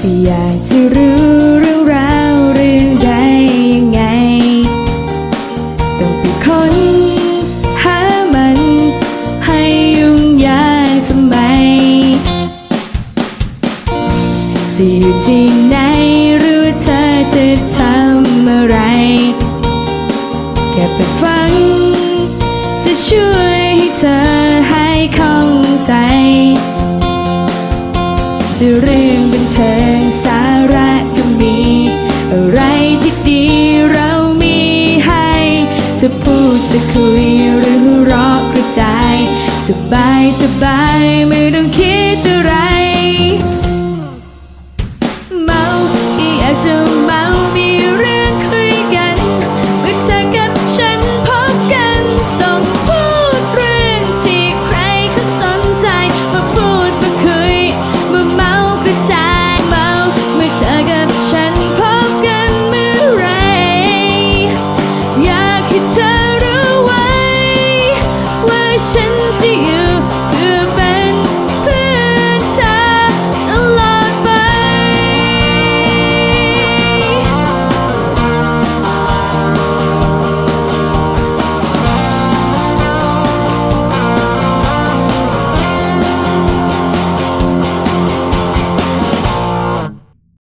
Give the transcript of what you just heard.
ถ้าอยากจะรู้เรื่องราวเรื่องใดยังไง ต้องไปค้นหามันให้ยุ่งยากทำไมจะอยู่ที่ไหนหรือเธอจะทำอะไร แค่เปิดฟัง จะช่วยให้เธอให้เข้าใจ จะเรื่อ จะคุยหรือรอกระจาย สบายสบายไม่ต้องคิดอะไร ฉั